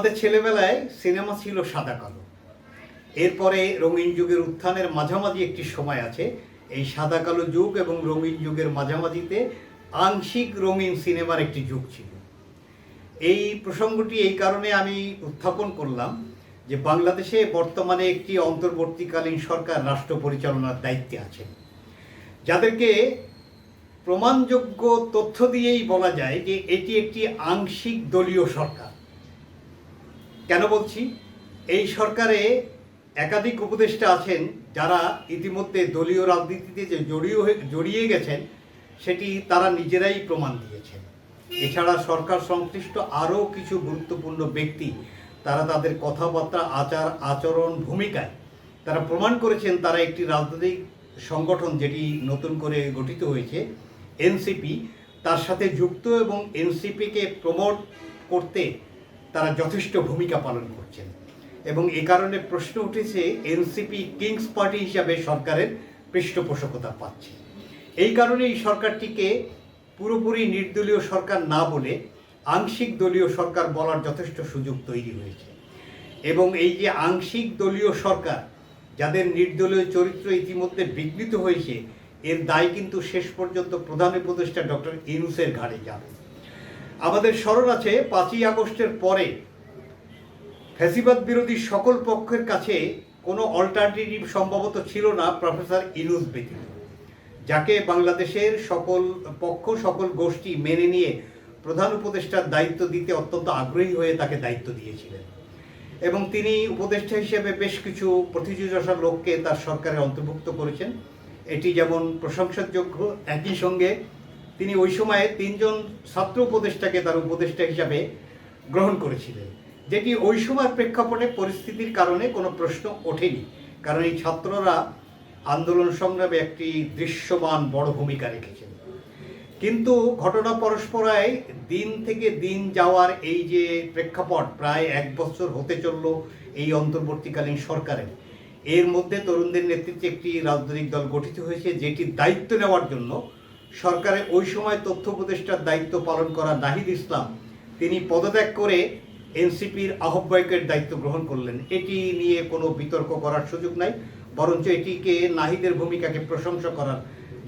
আমাদের ছেলেবেলায় সিনেমা ছিল সাদা কালো। এরপরে রঙিন যুগের উত্থানের মাঝামাঝি একটি সময় আছে। এই সাদা কালো যুগ এবং রঙিন যুগের মাঝামাঝিতে আংশিক রঙিন সিনেমার একটি যুগ ছিল। এই প্রসঙ্গটি এই কারণে আমি উত্থাপন করলাম যে বাংলাদেশে বর্তমানে একটি অন্তর্বর্তীকালীন সরকার রাষ্ট্র পরিচালনার দায়িত্বে আছে। যাদেরকে প্রমাণযোগ্য তথ্য দিয়েই বলা যায় যে এটি একটি আংশিক দলীয় সরকার। কেন বলছি? এই সরকারে একাধিক উপদেষ্টা আছেন যারা ইতিমধ্যে দলীয় রাজনীতিতে যে জড়িয়ে জড়িয়ে গেছেন, সেটি তারা নিজেরাই প্রমাণ দিয়েছেন। এছাড়া সরকার সংশ্লিষ্ট আরও কিছু গুরুত্বপূর্ণ ব্যক্তি, তারা তাদের কথাবার্তা, আচার, আচরণ, ভূমিকায় তারা প্রমাণ করেছেন তারা একটি রাজনৈতিক সংগঠন যেটি নতুন করে গঠিত হয়েছে, এনসিপি। তার সাথে যুক্ত এবং এনসিপিকে প্রমোট করতে তারা যথেষ্ট ভূমিকা পালন করছেন। এবং এ কারণে প্রশ্ন উঠেছে, এনসিপি কিংস পার্টি হিসাবে সরকারের পৃষ্ঠপোষকতা পাচ্ছে। এই কারণে এই সরকারটিকে পুরোপুরি নির্দলীয় সরকার না বলে আংশিক দলীয় সরকার বলার যথেষ্ট সুযোগ তৈরি হয়েছে। এবং এই যে আংশিক দলীয় সরকার, যাদের নির্দলীয় চরিত্র ইতিমধ্যে বিঘ্নিত হয়েছে, এর দায় কিন্তু শেষ পর্যন্ত প্রধান উপদেষ্টা ডক্টর ইনুসের ঘাড়ে যাবে। আমাদের স্মরণ আছে পাঁচই আগস্টের পরে ফ্যাসিবাদ বিরোধী সকল পক্ষের কাছে কোনো অল্টারনেটিভ সম্ভবত ছিল না, প্রফেসর ইনুস ব্যতীত যাকে বাংলাদেশের সকল পক্ষ, সকল গোষ্ঠী মেনে নিয়ে প্রধান উপদেষ্টার দায়িত্ব দিতে অত্যন্ত আগ্রহী হয়ে তাকে দায়িত্ব দিয়েছিলেন। এবং তিনি উপদেষ্টা হিসেবে বেশ কিছু প্রতিযোগিতার লোককে তার সরকারে অন্তর্ভুক্ত করেছেন। এটি যেমন প্রশংসাযোগ্য, একই সঙ্গে তিনি ওই সময়ে তিনজন ছাত্র উপদেষ্টাকে তার উপদেষ্টা হিসাবে গ্রহণ করেছিলেন। যেটি ওই সময়ের প্রেক্ষাপটে পরিস্থিতির কারণে কোনো প্রশ্ন ওঠেনি। কারণ এই ছাত্ররা আন্দোলন সংগ্রামে একটি দৃশ্যমান বড় ভূমিকা রেখেছেন। কিন্তু ঘটনা পরস্পরায় দিন থেকে দিন যাওয়ার এই যে প্রেক্ষাপট প্রায় এক বছর হতে চলল এই অন্তর্বর্তীকালীন সরকারের। এর মধ্যে তরুণদের নেতৃত্বে একটি রাজনৈতিক দল গঠিত হয়েছে যেটি দায়িত্ব নেওয়ার জন্য সরকারের ওই সময় তথ্য উপদেষ্টার দায়িত্ব পালন করা নাহিদ ইসলাম। তিনি পদত্যাগ করে এনসিপির আহ্বায়কের দায়িত্ব গ্রহণ করলেন। এটি নিয়ে কোনো বিতর্ক করার সুযোগ নাই, বরঞ্চ এটিকে নাহিদের ভূমিকাকে প্রশংসা করার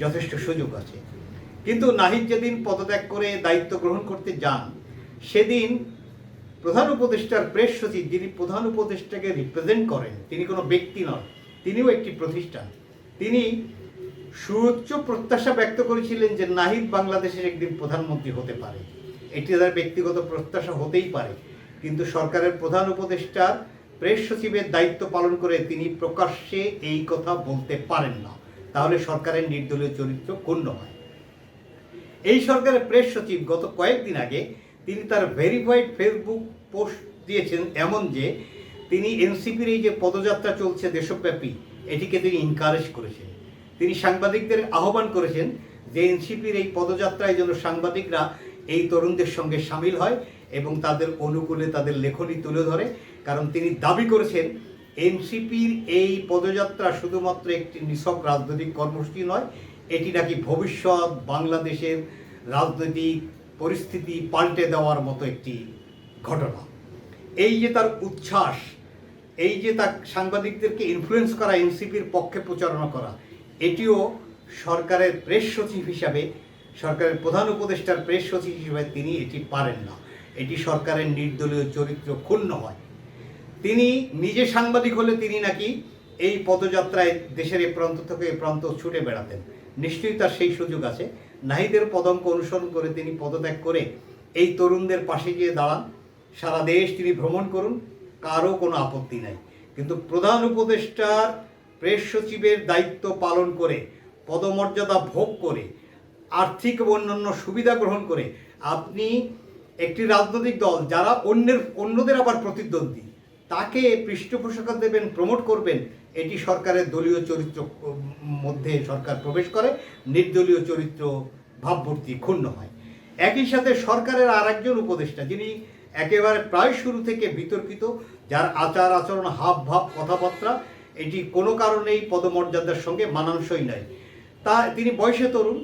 যথেষ্ট সুযোগ আছে। কিন্তু নাহিদ যেদিন পদত্যাগ করে দায়িত্ব গ্রহণ করতে যান, সেদিন প্রধান উপদেষ্টার প্রেস সচিব যিনি প্রধান উপদেষ্টাকে রিপ্রেজেন্ট করেন, তিনি কোনো ব্যক্তি নন, তিনিও একটি প্রতিষ্ঠান। তিনি সুউচ্চ প্রত্যাশা ব্যক্ত করেছিলেন যে নাহিদ বাংলাদেশের একদিন প্রধানমন্ত্রী হতে পারে। এটি তার ব্যক্তিগত প্রত্যাশা হতেই পারে। কিন্তু সরকারের প্রধান উপদেষ্টার প্রেস সচিবের দায়িত্ব পালন করে তিনি প্রকাশ্যে এই কথা বলতে পারেন না। তাহলে সরকারের নির্দলীয় চরিত্র ক্ষুণ্ণ হয় এই সরকারের প্রেস সচিব গত কয়েকদিন আগে তিনি তার ভেরিফাইড ফেসবুক পোস্ট দিয়েছেন এমন যে তিনি এনসিপির এই যে পদযাত্রা চলছে দেশব্যাপী, এটিকে তিনি ইনকারেজ করেছেন। তিনি সাংবাদিকদের আহ্বান করেছেন যে এনসিপির এই পদযাত্রায় যেন সাংবাদিকরা এই তরুণদের সঙ্গে সামিল হয় এবং তাদের অনুকূলে তাদের লেখনী তুলে ধরে। কারণ তিনি দাবি করেছেন, এনসিপির এই পদযাত্রা শুধুমাত্র একটি নিছক রাজনৈতিক কর্মসূচি নয়, এটি নাকি ভবিষ্যৎ বাংলাদেশের রাজনৈতিক পরিস্থিতি পাল্টে দেওয়ার মতো একটি ঘটনা। এই যে তার উচ্ছ্বাস, এই যে তার সাংবাদিকদেরকে ইনফ্লুয়েন্স করা, এনসিপির পক্ষে প্রচারণা করা এটিও সরকারের প্রেস সচিব হিসাবে, সরকারের প্রধান উপদেষ্টার প্রেস সচিব হিসেবে তিনি এটি পারেন না। এটি সরকারের নির্দলীয় চরিত্র ক্ষুণ্ণ হয়। তিনি নিজে সাংবাদিক হলে তিনি নাকি এই পদযাত্রায় দেশের এ প্রান্ত থেকে এ প্রান্ত ছুটে বেড়াতেন। নিশ্চয়ই তার সেই সুযোগ আছে। নাহিদের পদঙ্ক অনুসরণ করে তিনি পদত্যাগ করে এই তরুণদের পাশে গিয়ে দাঁড়ান। সারা দেশ তিনি ভ্রমণ করুন। কারও কোনো আপত্তি নাই। কিন্তু প্রধান উপদেষ্টার প্রেস সচিবের দায়িত্ব পালন করে, পদমর্যাদা ভোগ করে, আর্থিক ও অন্যান্য সুবিধা গ্রহণ করে, আপনি একটি রাজনৈতিক দল যারা অন্যের, অন্যদের আবার প্রতিদ্বন্দ্বী, তাকে পৃষ্ঠপোষকতা দেবেন, প্রমোট করবেন, এটি সরকারের দলীয় চরিত্র, মধ্যে সরকার প্রবেশ করে, নির্দলীয় চরিত্র ভাবভর্তি ক্ষুণ্ণ হয়। একই সাথে সরকারের আর একজন উপদেষ্টা, যিনি একেবারে প্রায় শুরু থেকে বিতর্কিত, যার আচার আচরণ হাব ভাব কথাবার্তা এটি কোনো কারণেই পদমর্যাদার সঙ্গে মানানসই নয়। তা তিনি বয়সে তরুণ,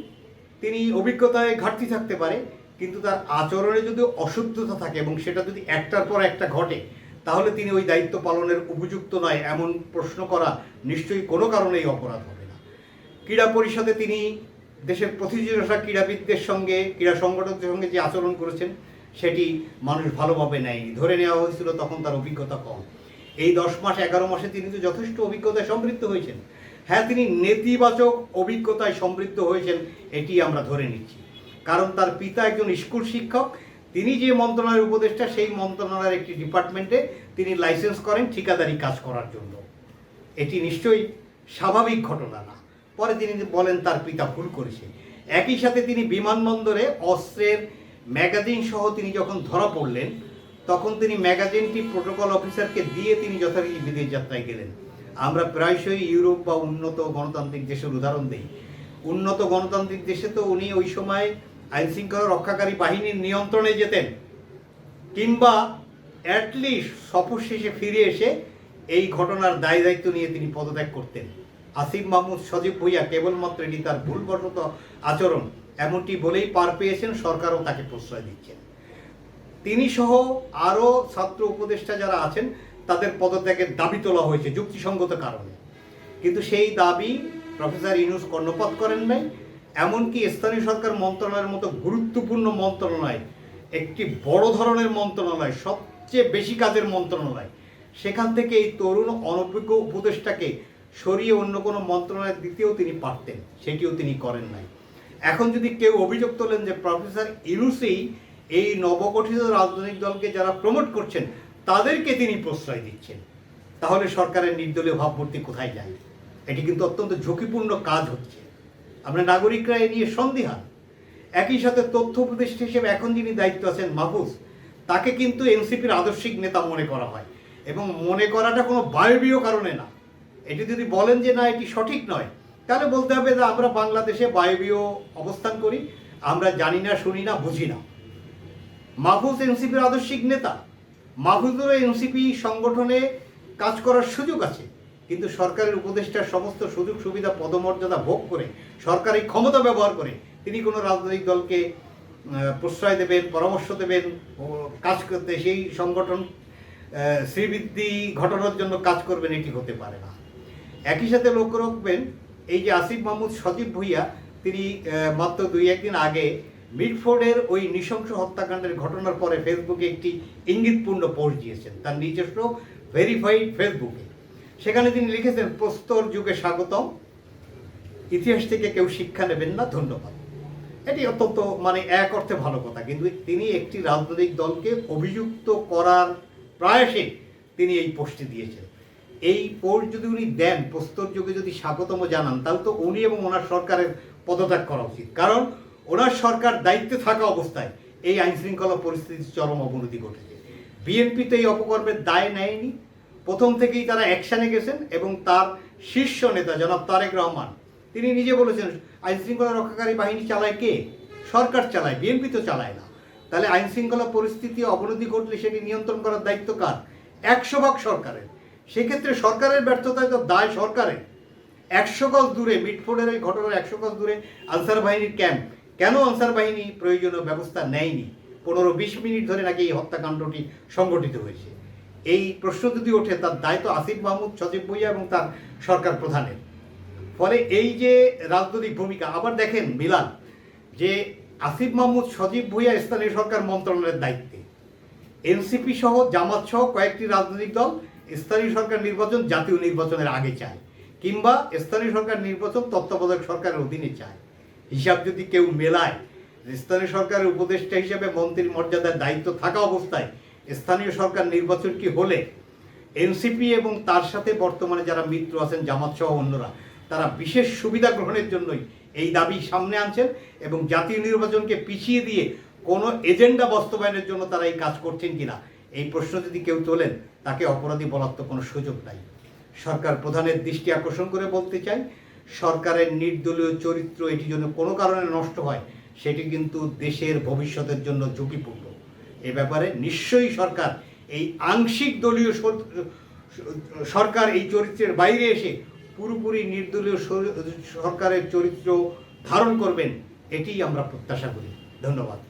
তিনি অভিজ্ঞতায় ঘাটতি থাকতে পারে, কিন্তু তার আচরণে যদি অশুদ্ধতা থাকে এবং সেটা যদি একটার পর একটা ঘটে, তাহলে তিনি ওই দায়িত্ব পালনের উপযুক্ত নয় এমন প্রশ্ন করা নিশ্চয়ই কোনো কারণেই অপরাধ হবে না। ক্রীড়া পরিষদে তিনি দেশের প্রতিযোগিতা ক্রীড়াবিদদের সঙ্গে, ক্রীড়া সংগঠকদের সঙ্গে যে আচরণ করেছেন, সেটি মানুষ ভালোভাবে নেয়নি। ধরে নেওয়া হয়েছিল তখন তার অভিজ্ঞতা কম। এই দশ মাস, এগারো মাসে তিনি তো যথেষ্ট অভিজ্ঞতায় সমৃদ্ধ হয়েছেন। হ্যাঁ তিনি নেতিবাচক অভিজ্ঞতায় সমৃদ্ধ হয়েছেন, এটি আমরা ধরে নিচ্ছি। কারণ তার পিতা একজন স্কুল শিক্ষক, তিনি যে মন্ত্রণালয়ের উপদেষ্টা, সেই মন্ত্রণালয়ের একটি ডিপার্টমেন্টে তিনি লাইসেন্স করেন ঠিকাদারি কাজ করার জন্য। এটি নিশ্চয়ই স্বাভাবিক ঘটনা না। পরে তিনি বলেন, তার পিতা ভুল করেছে। একই সাথে তিনি বিমানবন্দরে অস্ত্রের ম্যাগাজিন সহ তিনি যখন ধরা পড়লেন তখন তিনি ম্যাগাজিনটি প্রোটোকল অফিসারকে দিয়ে তিনি যথারীতি বিদেশ যাত্রায় গেলেন। আমরা প্রায়শই ইউরোপ বা উন্নত গণতান্ত্রিক দেশের উদাহরণ দিই। উন্নত গণতান্ত্রিক দেশে তো উনি ওই সময় আইন শৃঙ্খলা রক্ষাকারী বাহিনীর নিয়ন্ত্রণে যেতেন। কিংবা অ্যাটলিস্ট সফর শেষে ফিরে এসে এই ঘটনার দায় দায়িত্ব নিয়ে তিনি পদত্যাগ করতেন। আসিফ মাহমুদ সজীব ভুইয়া কেবলমাত্র এটি তার ভুলবশত আচরণ, এমনটি বলেই পার পেয়েছেন সরকারও তাকে প্রশ্রয় দিচ্ছেন। তিনি সহ আরও ছাত্র উপদেষ্টা যারা আছেন, তাদের পদত্যাগের দাবি তোলা হয়েছে যুক্তিসঙ্গত কারণে। কিন্তু সেই দাবি প্রফেসর ইউনুস কর্ণপাত করেন নাই, এমনকি স্থানীয় সরকার মন্ত্রণালয়ের মতো গুরুত্বপূর্ণ মন্ত্রণালয়, একটি বড় ধরনের মন্ত্রণালয়, সবচেয়ে বেশি কাজের মন্ত্রণালয়, সেখান থেকে এই তরুণ অনভিজ্ঞ উপদেষ্টাকে সরিয়ে অন্য কোনো মন্ত্রণালয়ে দিতেও তিনি পারতেন, সেটিও তিনি করেন নাই। এখন যদি কেউ অভিযোগ তোলেন যে প্রফেসর ইউনুসেই এই নবগঠিত রাজনৈতিক দলকে যারা প্রমোট করছেন, তাদেরকে তিনি প্রশ্রয় দিচ্ছেন। তাহলে সরকারের নির্দলীয় ভাবমূর্তি কোথায় যায়? এটি কিন্তু অত্যন্ত ঝুঁকিপূর্ণ কাজ হচ্ছে। আমরা নাগরিকরা এ নিয়ে সন্দিহান। একই সাথে তথ্য উপদেষ্টা হিসেবে এখন যিনি দায়িত্ব আছেন মাহফুজ, তাকে কিন্তু এনসিপির আদর্শিক নেতা মনে করা হয়। এবং মনে করাটা কোনো বায়বীয় কারণে না। এটি যদি বলেন যে না, এটি সঠিক নয়, তাহলে বলতে হবে যে আমরা বাংলাদেশে বায়বীয় অবস্থান করি। আমরা জানি না, শুনি না, বুঝি না। মাহফুজ এনসিপির আদর্শিক নেতা। মাহফুজেরও এনসিপি সংগঠনে কাজ করার সুযোগ আছে, কিন্তু সরকারের উপদেষ্টার সমস্ত সুযোগ সুবিধা পদমর্যাদা ভোগ করে সরকারি ক্ষমতা ব্যবহার করে, তিনি কোনো রাজনৈতিক দলকে প্রশ্রয় দেবেন, পরামর্শ দেবেন কাজ করতে, সেই সংগঠন শ্রীবৃদ্ধি ঘটানোর জন্য কাজ করবেন এটি হতে পারে না। একই সাথে লক্ষ্য রাখবেন, এই যে আসিফ মাহমুদ সজীব ভুইয়া, তিনি মাত্র দুই একদিন আগে মিডফোর্ডের ওই নৃশংস হত্যাকাণ্ডের ঘটনার পরে ফেসবুকে একটি ইঙ্গিতপূর্ণ পোস্ট দিয়েছেন, তার নিজস্ব ভেরিফাইড ফেসবুকে। সেখানে তিনি লিখেছেন, প্রস্তর যুগে স্বাগতম। ইতিহাস থেকে কেউ শিক্ষা নেবেন না, ধন্যবাদ। এটি অত্যন্ত মানে এক অর্থে ভালো কথা, কিন্তু তিনি একটি রাজনৈতিক দলকে অভিযুক্ত করার প্রয়াসে তিনি এই পোস্টটি দিয়েছেন। এই পোস্ট যদি উনি দেন, প্রস্তর যুগে যদি স্বাগতম জানান, তাহলে তো উনি এবং ওনার সরকারের পদত্যাগ করা উচিত। কারণ ওনার সরকার দায়িত্বে থাকা অবস্থায় এই আইন শৃঙ্খলা পরিস্থিতির চরম অবনতি ঘটেছে। বিএনপি তো এই অপকর্মের দায় নেয়নি। প্রথম থেকেই তারা অ্যাকশানে গেছেন এবং তার শীর্ষ নেতা জনাব তারেক রহমান, তিনি নিজে বলেছেন আইন শৃঙ্খলা রক্ষাকারী বাহিনী চালায় কে? সরকার চালায়, বিএনপি তো চালায় না। তাহলে আইন শৃঙ্খলা পরিস্থিতি অবনতি ঘটলে সেটি নিয়ন্ত্রণ করার দায়িত্ব কার? একশো ভাগ সরকারের। সেক্ষেত্রে সরকারের ব্যর্থতায় তো দায় সরকারের। একশো গজ দূরে, মিটফোর্ডের এই ঘটনার একশো গজ দূরে আনসার বাহিনীর ক্যাম্প কেন আনসার বাহিনী প্রয়োজনীয় ব্যবস্থা নেয়নি? পনেরো বিশ মিনিট ধরে নাকি এই হত্যাকাণ্ডটি সংগঠিত হয়েছে। এই প্রশ্ন যদি ওঠে, তার দায়িত্ব আসিফ মাহমুদ, সজীব ভুইয়া এবং তার সরকার প্রধানের। ফলে এই যে রাজনৈতিক ভূমিকা, আবার দেখেন মিলান যে আসিফ মাহমুদ, সজীব ভুইয়া স্থানীয় সরকার মন্ত্রণালয়ের দায়িত্বে। এনসিপি সহ জামাত সহ কয়েকটি রাজনৈতিক দল স্থানীয় সরকার নির্বাচন, জাতীয় নির্বাচনের আগে চায়, কিংবা স্থানীয় সরকার নির্বাচন তত্ত্বাবধায়ক সরকারের অধীনে চায়। হিসাব যদি কেউ মেলায় স্থানীয় সরকারের উপদেষ্টা হিসেবে মন্ত্রীর মর্যাদার দায়িত্ব থাকা অবস্থায় স্থানীয় সরকার নির্বাচন কি হলে, এনসিপি এবং তার সাথে বর্তমানে যারা মিত্র আছেন, জামাত সহ অন্যরা, তারা বিশেষ সুবিধা গ্রহণের জন্যই এই দাবি সামনে আনছেন এবং জাতীয় নির্বাচনকে পিছিয়ে দিয়ে কোনো এজেন্ডা বাস্তবায়নের জন্য তারা এই কাজ করছেন কিনা, এই প্রশ্ন যদি কেউ তোলেন, তাকে অপরাধী বলার তো কোনো সুযোগ নাই। সরকার প্রধানের দৃষ্টি আকর্ষণ করে বলতে চাই সরকারের নির্দলীয় চরিত্র এটি যেন কোনো কারণে নষ্ট হয়, সেটি কিন্তু দেশের ভবিষ্যতের জন্য ঝুঁকিপূর্ণ। এ ব্যাপারে নিশ্চয়ই সরকার এই আংশিক দলীয় সর- সরকার এই চরিত্রের বাইরে এসে পুরোপুরি নির্দলীয় সরকারের চরিত্র ধারণ করবেন, এটিই আমরা প্রত্যাশা করি। ধন্যবাদ।